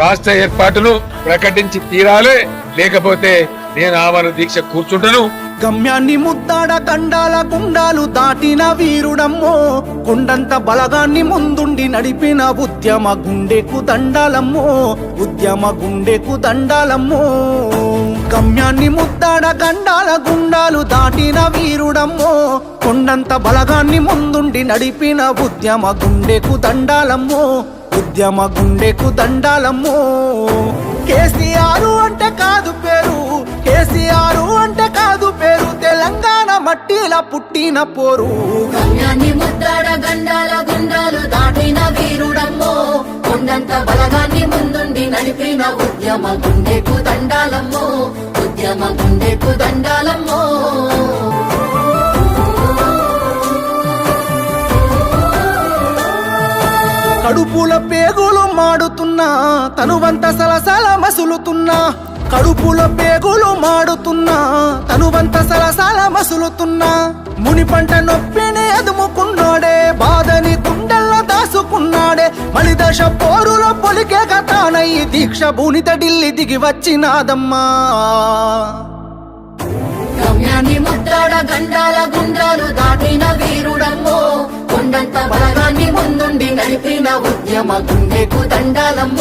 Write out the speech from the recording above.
రాష్ట్ర ఏర్పాటును ప్రకటించి తీరాలే. లేకపోతే నేను ఆమరణ దీక్ష కూర్చుంటాను. గమ్యాన్ని ముద్దాడ కండాల గుండాలు దాటిన వీరుడమ్మో కొండంత బలగాన్ని ముందుండి నడిపిన ఉద్యమ గుండెకు దండాలమ్మో ఉద్యమ గుండెకు దండాలమ్మో. గమ్యాన్ని ముద్దాడ గండాల గుండాలు దాటిన వీరుడమ్మో కొండంత బలగాన్ని ముందుండి నడిపిన ఉద్యమ గుండెకు దండాలమ్మో ఉద్యమ గుండెకు దండాలమ్మో. కేసీఆర్ అంటే కాదు పేరు కేసీఆర్ అంటే కాదు పేరు తెలంగాణ మట్టిలా పుట్టిన పోరు. గమ్యాన్ని ముద్దాడ గండాల గుండాలు దాటిన వీరుడమ్మో. కొండంత బలగాన్ని ముందుండి నడిపిన ఉద్యమ గుండెకు దండాలమ్మో. ఉద్యమ గుండెకు దండాలమ్మో. కడుపుల పేగులు మాడుతున్నా తనువంత సలసల మసులుతున్నా. కడుపుల పేగులు మాడుతున్నా తనువంత సలసల మసులుతున్నా. ముని పంట నొప్పిని అదుముకున్నాడే బాధని గుండెల్లో దాసుకున్నాడే. మలిదశ పోరులో పొలికే కథానయ్యి దీక్ష భూనిత ఢిల్లీ దిగి వచ్చినాదమ్మా. గమ్యాన్ని ముద్దాడ గండాల గుండాలు దాటిన వీరు నడిపిన ఉద్యమ గుండెకు దండాలమ్మో.